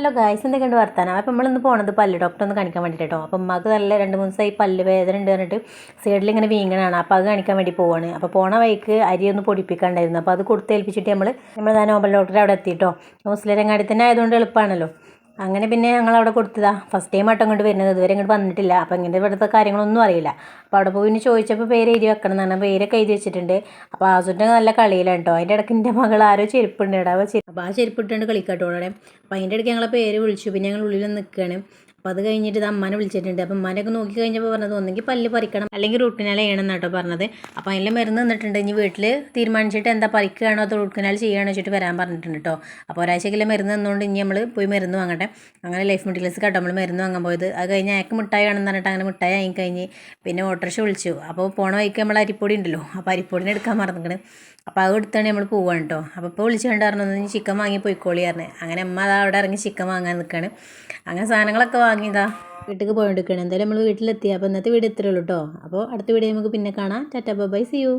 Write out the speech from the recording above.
Hello guys എന്തൊക്കെയുണ്ട് വർത്താനം? അപ്പോൾ നമ്മളിന്ന് പോണത് പല്ല് ഡോക്ടറെ ഒന്ന് കാണിക്കാൻ വേണ്ടിയിട്ട് കേട്ടോ അപ്പം ഉമ്മാക്ക് നല്ല രണ്ട് മൂന്ന് ദിവസമായി പല്ല് വേദന ഉണ്ട് പറഞ്ഞിട്ട് സൈഡിൽ ഇങ്ങനെ വീങ്ങണാണ് അപ്പോൾ അത് കാണിക്കാൻ വേണ്ടി പോവാണ്. അപ്പോൾ പോണ വഴിക്ക് അരി ഒന്ന് പൊടിപ്പിക്കാണ്ടായിരുന്നു. അപ്പോൾ അത് കൊടുത്തേൽപ്പിച്ചിട്ട് നമ്മൾ നമ്മൾ നോബൽ ഡോക്ടറെ അവിടെ എത്തിയിട്ടോ മുസ്ലിരങ്ങാടി തന്നെ ആയതുകൊണ്ട് എളുപ്പമാണല്ലോ അങ്ങനെ പിന്നെ ഞങ്ങൾ അവിടെ കൊടുത്തതാ. ഫസ്റ്റ് ടൈം ആട്ടോ ഇങ്ങോട്ട് വരുന്നത്. ഇതുവരെ ഇങ്ങോട്ട് വന്നിട്ടില്ല. അപ്പോൾ ഇങ്ങനെ ഇവിടുത്തെ കാര്യങ്ങളൊന്നും അറിയില്ല. അപ്പോൾ അവിടെ പോയി പിന്നെ ചോദിച്ചപ്പോൾ പേര് എഴുതി വെക്കണം എന്ന് പറഞ്ഞാൽ പേരൊക്കെ എഴുതി വെച്ചിട്ടുണ്ട്. അപ്പോൾ ആസുന്റെ നല്ല കളിയിലാണ് കേട്ടോ അതിന്റെ ഇടയ്ക്ക് എന്റെ മകൾ ആരോ ചെരുപ്പുണ്ട്. ഇടാ അപ്പോൾ ആ ചെരുപ്പ് ഇട്ടുകൊണ്ട് കളിക്കാട്ടോ അവിടെ അപ്പോൾ അതിന്റെ ഇടയ്ക്ക് ഞങ്ങളെ പേര് വിളിച്ചു. പിന്നെ ഞങ്ങൾ ഉള്ളിൽ നിൽക്കുകയാണ്. അപ്പോൾ അത് കഴിഞ്ഞിട്ട് ഇത് അമ്മനെ വിളിച്ചിട്ടുണ്ട്. അപ്പം അമ്മനൊക്കെ നോക്കി കഴിഞ്ഞപ്പോൾ പറഞ്ഞത് ഒന്നെങ്കിൽ പല്ല് പറിക്കണം. അല്ലെങ്കിൽ റൂട്ട് കനാൽ ചെയ്യണം എന്നാട്ടോ പറഞ്ഞത്. അപ്പോൾ അതിന്റെ മരുന്ന് നിന്നിട്ടുണ്ട് ഇനി വീട്ടിൽ തീരുമാനിച്ചിട്ട് എന്താ പറിക്കുകയാണോ അത് റൂട്ട് കനാൽ ചെയ്യുകയാണോ വെച്ചിട്ട് വരാൻ പറഞ്ഞിട്ടുണ്ട് കേട്ടോ അപ്പോൾ ഒരാഴ്ചക്കിലെ മരുന്ന് നിന്നുകൊണ്ട് ഇനി നമ്മൾ പോയി മരുന്ന് വാങ്ങട്ടെ. അങ്ങനെ ലൈഫ് മെറ്റീരിയൽസ് കേട്ടോ നമ്മൾ മരുന്ന് വാങ്ങാൻ പോയത്. അത് കഴിഞ്ഞ് അയാൾക്ക് മിഠായി ആണെന്ന് പറഞ്ഞിട്ട് അങ്ങനെ മിഠായി ആയി കഴിഞ്ഞ് പിന്നെ ഓട്ടോറിക്ഷ വിളിച്ചു. അപ്പോൾ പോണ വഴിക്ക് നമ്മൾ അരിപ്പൊടി ഉണ്ടല്ലോ. അപ്പോൾ അരിപ്പൊടിനെ എടുക്കാൻ മറന്നിട്ട് അപ്പോൾ അത് എടുത്താണ് നമ്മൾ പോവാണ് കേട്ടോ അപ്പോൾ ഇപ്പോൾ വിളിച്ചു കണ്ട് പറഞ്ഞു ചിക്കൻ വാങ്ങി പോയിക്കോളി പറഞ്ഞു. അങ്ങനെ അമ്മ അത് അവിടെ ഇറങ്ങി ചിക്കൻ വാങ്ങാൻ നിൽക്കുകയാണ് അങ്ങനെ സാധനങ്ങളൊക്കെ വാങ്ങിയതാ. വീട്ടിലേക്ക് എടുക്കണം എന്തായാലും നമ്മൾ വീട്ടിലെത്തി. അപ്പോൾ ഇന്നത്തെ വീഡിയോ ഇത്രയുള്ളൂ കേട്ടോ അപ്പോൾ അടുത്ത വീഡിയോ നമുക്ക് പിന്നെ കാണാം. Tata bye see you.